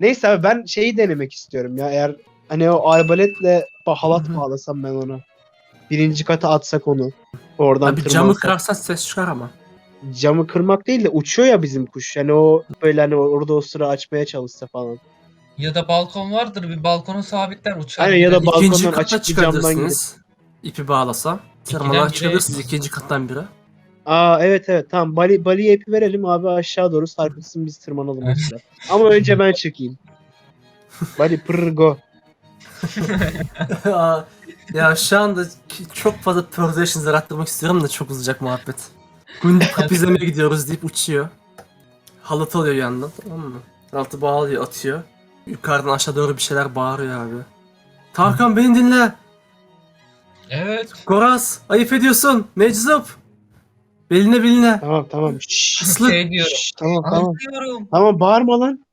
Neyse abi ben şeyi denemek istiyorum ya eğer hani o arbaletle ba- halat bağlasam ben ona. Birinci kata atsak onu. Oradan Abi camı tırmansak. kırarsan ses çıkar ama. Camı kırmak değil de uçuyor ya bizim kuş. Yani o böyle hani orada o sıra açmaya çalışsa falan. Ya da balkon vardır bir balkona sabitler uçar. Aynen, ya da İkinci Balkondan kata açık bir camdan çıkabilirsiniz. İpi İkiden bire- çıkabilirsiniz ikinci kattan bire. Aa evet evet tamam Bali Bali'ye ipi verelim abi aşağı doğru sarkıtsın biz tırmanalım sıra. Ama önce ben çıkayım. Bali pırr go. Aa, ya şu anda çok fazla Persuasion arattırmak istiyorum da çok uzayacak muhabbet. Gündüz kapı izlemeye gidiyoruz deyip uçuyor. Halat alıyor yandan tamam mı? Altı bağlıyor atıyor. Yukarıdan aşağı doğru bir şeyler bağırıyor abi. Tarkan beni dinle. Evet. Goraz ayıp ediyorsun. Meczup. Beline beline. Tamam tamam. Şşş, Islık. Şey diyorum. şşş, tamam tamam. Anlıyorum. Tamam bağırma lan.